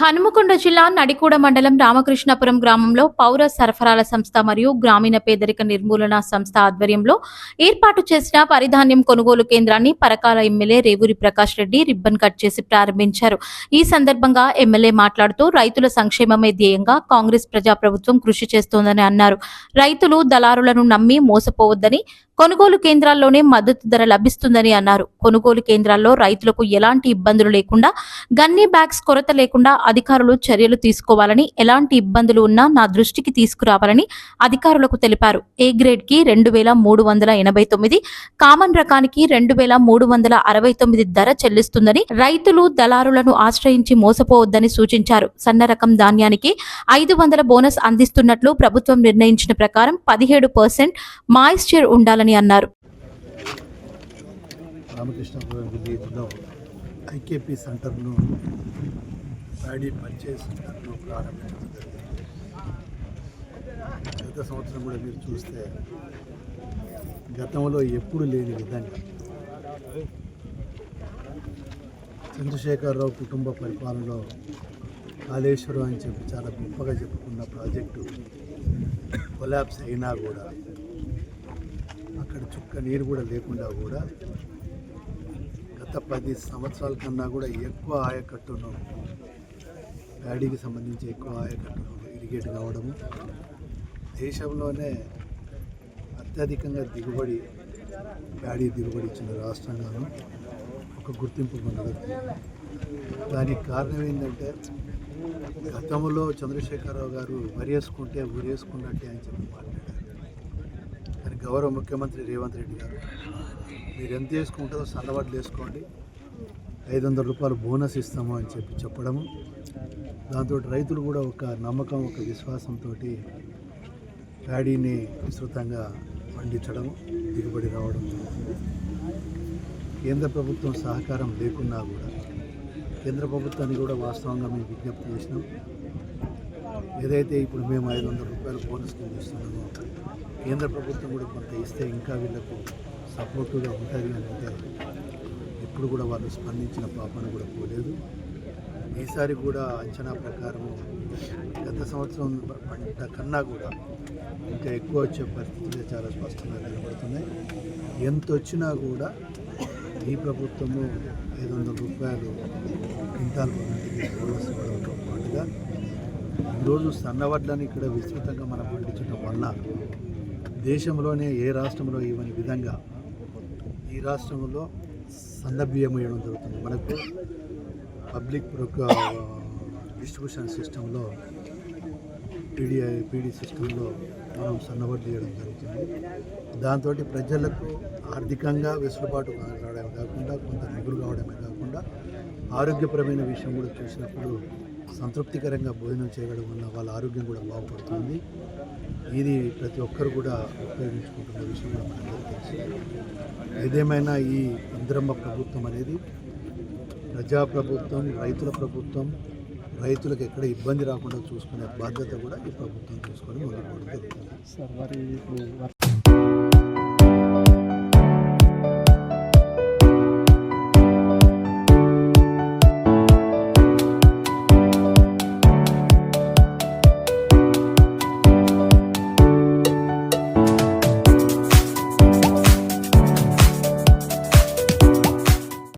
హనుమకొండ జిల్లా నడికూడ మండలం రామకృష్ణాపురం గ్రామంలో పౌర సరఫరాల సంస్థ మరియు గ్రామీణ పేదరిక నిర్మూలన సంస్థ ఆధ్వర్యంలో ఏర్పాటు చేసిన పరిధాన్యం కొనుగోలు కేంద్రాన్ని Parakala MLA Revuri Prakash Reddy ribbon cut చేసి ప్రారంభించారు. ఈ సందర్భంగా ఎమ్మెల్యే మాట్లాడుతూ రైతుల సంక్షేమమే ధ్యేయంగా కాంగ్రెస్ ప్రజాప్రభుత్వం కృషి చేస్తోందని అన్నారు. రైతులు దళారులను నమ్మి మోసపోవద్దని కొనుగోలు కేంద్రాల్లోనే మద్దతు ధర లభిస్తుందని అన్నారు. కొనుగోలు కేంద్రాల్లో రైతులకు ఎలాంటి ఇబ్బందులు లేకుండా గన్నీ బ్యాగ్స్ కొరత లేకుండా అధికారులు చర్యలు తీసుకోవాలని ఎలాంటి ఇబ్బందులు ఉన్నా నా దృష్టికి తీసుకురావాలని అధికారులకు తెలిపారు. ఏ గ్రేడ్కి రెండు వేల మూడు వందల ఎనభై తొమ్మిది కామన్ రకానికి రెండు వేల మూడు వందల అరవై తొమ్మిది ధర చెల్లిస్తుందని రైతులు దళారులను ఆశ్రయించి మోసపోవద్దని సూచించారు. సన్న రకం ధాన్యానికి ఐదు వందల బోనస్ అందిస్తున్నట్లు ప్రభుత్వం నిర్ణయించిన ప్రకారం పదిహేడు పర్సెంట్ మాయిశ్చర్ ఉండాలని అన్నారు. రామకృష్ణపురం ఐకేపీ సెంటర్ను ప్యాడీ పర్చేస్ సెంటర్ను ప్రారంభించడం గత సంవత్సరం కూడా మీరు చూస్తే గతంలో ఎప్పుడు లేని విధంగా చంద్రశేఖరరావు కుటుంబ పరిపాలనలో కాళేశ్వరం అని చెప్పి చాలా గొప్పగా చెప్పుకున్న ప్రాజెక్టు కొలాబ్స్ అయినా కూడా అక్కడ చుక్క నీరు కూడా లేకుండా కూడా గత పది సంవత్సరాల కన్నా కూడా ఎక్కువ ఆయకట్టును ప్యాడీకి సంబంధించి ఎక్కువ ఆయకట్టును ఇరిగేట్ కావడము దేశంలోనే అత్యధికంగా దిగుబడి ప్యాడీ దిగుబడి ఇచ్చిన రాష్ట్రంగాను ఒక గుర్తింపు పొందగలుగుతుంది దానికి కారణం ఏంటంటే గతంలో చంద్రశేఖరరావు గారు వరేసుకుంటే ఊరేసుకున్నట్టే అని చెప్పి మాట్లాడారు. గౌరవ ముఖ్యమంత్రి రేవంత్ రెడ్డి గారు మీరు ఎంత వేసుకుంటారో సన్నబడ్లు వేసుకోండి. ఐదు వందల రూపాయలు బోనస్ ఇస్తాము అని చెప్పి చెప్పడము. దాంతో రైతులు కూడా ఒక నమ్మకం ఒక విశ్వాసంతో ప్యాడీని విస్తృతంగా పండించడం దిగుబడి రావడం కేంద్ర ప్రభుత్వం సహకారం లేకున్నా కూడా కేంద్ర ప్రభుత్వాన్ని కూడా వాస్తవంగా మేము విజ్ఞప్తి చేసినాం. ఏదైతే ఇప్పుడు మేము ఐదు వందల రూపాయలు బోనస్ కింద ఇస్తున్నామో కేంద్ర ప్రభుత్వం కూడా కొంత ఇస్తే ఇంకా వీళ్ళకు సపోర్టుగా ఉంటుంది అని అంటే ఇప్పుడు కూడా వాళ్ళు స్పందించిన పాపను కూడా పోలేదు. ఈసారి కూడా అంచనా ప్రకారం గత సంవత్సరం పంట కన్నా కూడా ఇంకా ఎక్కువ వచ్చే పరిస్థితులు చాలా స్పష్టంగా కనబడుతున్నాయి. ఎంత వచ్చినా కూడా ఈ ప్రభుత్వము ఐదు వందల రూపాయలు క్వింటాల్ పంటకి బోనస్ ఇవ్వడంతో పాటుగా ఈరోజు సన్నవడ్లను ఇక్కడ విస్తృతంగా మనం పండించడం వల్ల దేశంలోనే ఏ రాష్ట్రంలో ఇవ్వని విధంగా ఈ రాష్ట్రంలో సన్న వేయడం జరుగుతుంది. మనకు పబ్లిక్ డిస్ట్రిబ్యూషన్ సిస్టంలో పీడిఐ పీడీ సిస్టంలో మనం సన్నబడి చేయడం జరుగుతుంది. దాంతో ప్రజలకు ఆర్థికంగా వెసులుబాటు రావడమే కాకుండా కొంత నిగులు కావడమే కాకుండా ఆరోగ్యపరమైన విషయం కూడా చూసినప్పుడు సంతృప్తికరంగా భోజనం చేయడం వల్ల వాళ్ళ ఆరోగ్యం కూడా బాగుపడుతుంది. ఇది ప్రతి ఒక్కరు కూడా ఉపయోగించుకుంటున్న విషయం కూడా మనందరికీ తెలుసు. ఏదేమైనా ఈ ఇంద్రమ్మ ప్రభుత్వం అనేది ప్రజా ప్రభుత్వం రైతుల ప్రభుత్వం రైతులకు ఎక్కడ ఇబ్బంది రాకుండా చూసుకునే బాధ్యత కూడా ఈ ప్రభుత్వం చూసుకొని ముందుకు జరుగుతుంది.